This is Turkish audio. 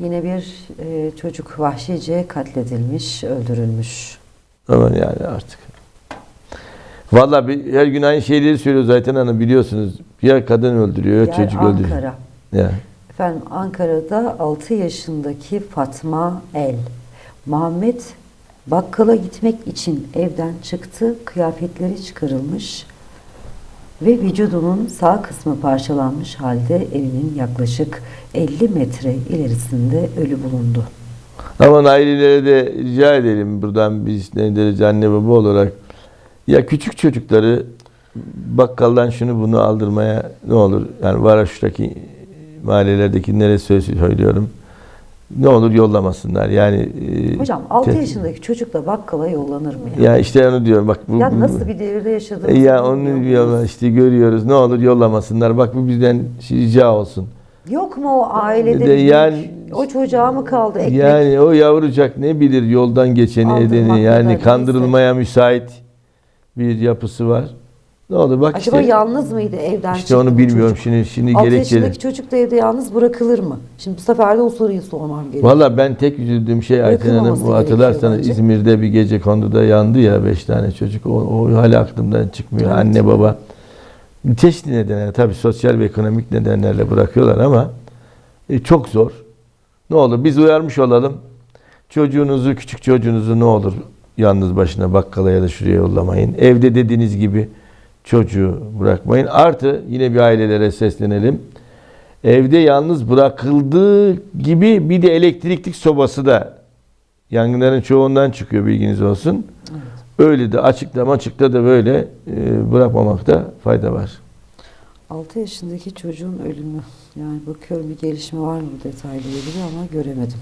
Yine bir e, çocuk vahşice katledilmiş, öldürülmüş. Aman yani artık. Vallahi bir- her gün aynı şeyleri söylüyor zaten hanım biliyorsunuz. Ya kadın öldürüyor ya çocuk öldürüyor. Ankara. Ya. Efendim Ankara'da 6 yaşındaki Fatma El. Muhammed bakkala gitmek için evden çıktı. Kıyafetleri çıkarılmış ve vücudunun sağ kısmı parçalanmış halde evinin yaklaşık 50 metre ilerisinde ölü bulundu. Aman ailelere de rica edelim buradan biz ne derece anne baba olarak. Ya küçük çocukları bakkaldan şunu bunu aldırmaya ne olur yani Varaş'taki mahallelerdeki neresi söylüyorum. Ne olur yollamasınlar. Yani e, Hocam 6 te- yaşındaki çocukla bakkala yollanır mı ya? Ya işte onu diyorum bak bu, Ya bu- nasıl bir devirde yaşadığımızı E ya onu bilmiyorum. işte görüyoruz. Ne olur yollamasınlar. Bak bu bizden rica olsun. Yok mu o ailede De bir büyük, yani- o çocuğa mı kaldı ekmek? Yani o yavrucak ne bilir yoldan geçeni Aldırmak edeni ya da yani neyse. kandırılmaya müsait bir yapısı var. Ne olur bak Acaba işte yalnız mıydı evden işte onu bilmiyorum çocuk? şimdi şimdi 6 gerekçeli. yaşındaki çocuk da evde yalnız bırakılır mı? Şimdi bu sefer de o soruyu sormam gerekiyor. Valla ben tek üzüldüğüm şey Ayten Hanım bu hatırlarsanız bence. İzmir'de bir gece konduda yandı ya beş tane çocuk. O, o hala aklımdan çıkmıyor. Evet. Anne baba. Çeşitli nedenler tabii sosyal ve ekonomik nedenlerle bırakıyorlar ama e, çok zor. Ne olur biz uyarmış olalım. Çocuğunuzu, küçük çocuğunuzu ne olur yalnız başına bakkala ya da şuraya yollamayın. Evde dediğiniz gibi çocuğu bırakmayın. Artı yine bir ailelere seslenelim. Evde yalnız bırakıldığı gibi bir de elektriklik sobası da yangınların çoğundan çıkıyor bilginiz olsun. Öyle de açıkta açıkta da böyle e, bırakmamakta fayda var. 6 yaşındaki çocuğun ölümü. Yani bakıyorum bir gelişme var mı bu detayla ilgili ama göremedim.